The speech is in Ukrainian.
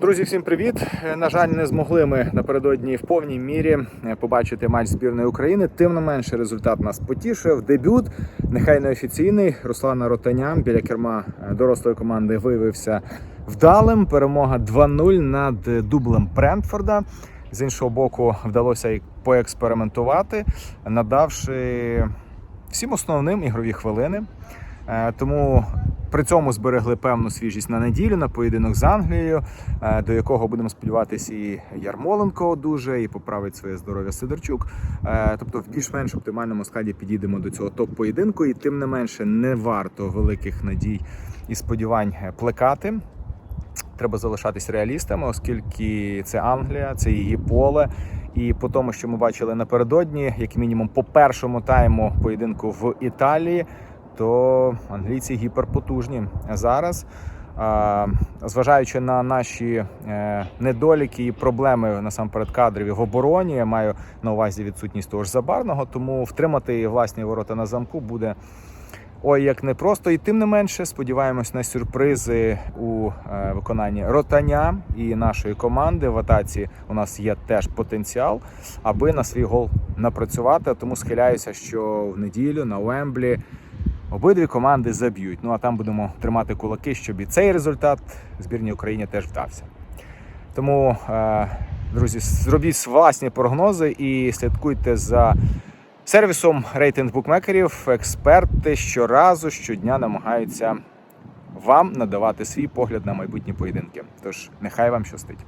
Друзі, всім привіт! Е, На жаль, не змогли ми напередодні в повній мірі е, побачити матч збірної України. Тим не менше, результат нас потішив. Дебют, нехай не офіційний. Руслана Ротаня біля керма е, дорослої команди виявився вдалим. Перемога 2-0 над дублем Брентфорда. З іншого боку, вдалося й поекспериментувати, надавши всім основним ігрові хвилини. Тому при цьому зберегли певну свіжість на неділю на поєдинок з Англією, е, до якого будемо сподіватися, і Ярмоленко одужає, і поправить своє здоров'я Сидорчук. Е, Тобто, в більш-менш оптимальному складі підійдемо до цього топ-поєдинку, і тим не менше не варто великих надій і сподівань е, плекати. Треба залишатись реалістами, оскільки це Англія, це її поле. І по тому, що ми бачили напередодні, як мінімум по першому тайму поєдинку в Італії, то англійці гіперпотужні зараз. Зважаючи на наші е, недоліки і проблеми насамперед кадрів в обороні, я маю на увазі відсутність того ж забарного, тому втримати власні ворота на замку буде ой як непросто. І тим не менше сподіваємось на сюрпризи у е, виконанні ротаня і нашої команди. В атаці у нас є теж потенціал, аби на свій гол напрацювати. Тому схиляюся, що в неділю на Уемблі обидві команди заб'ють. Ну а там будемо тримати кулаки, щоб і цей результат збірній Україні теж вдався. Тому, е, друзі, зробіть власні прогнози і слідкуйте за сервісом рейтинг букмекерів. Експерти щоразу щодня намагаються вам надавати свій погляд на майбутні поєдинки. Тож нехай вам щастить.